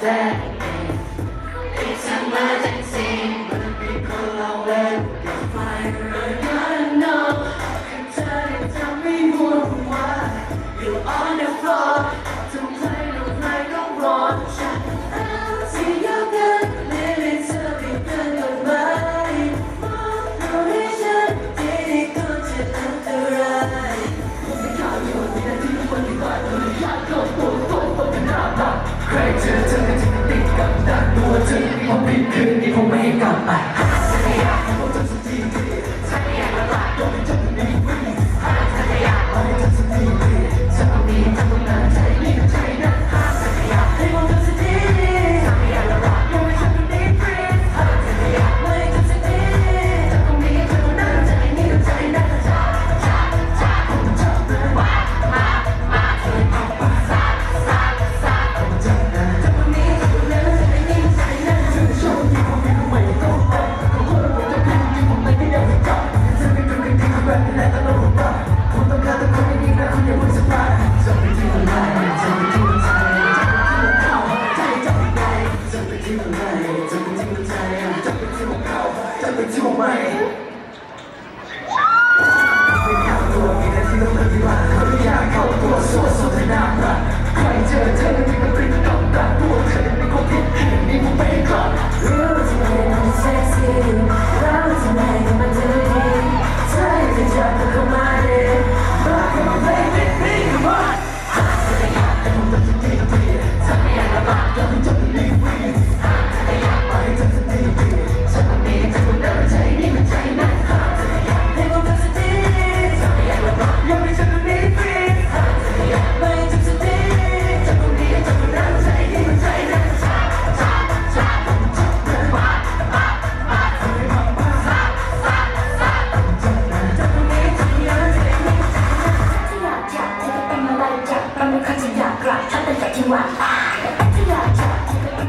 that. ที่ไหนก็ รู้ข้าฉันอยากกลับถ้าเป็นแต่ที่วังที่ากจะที่ว่า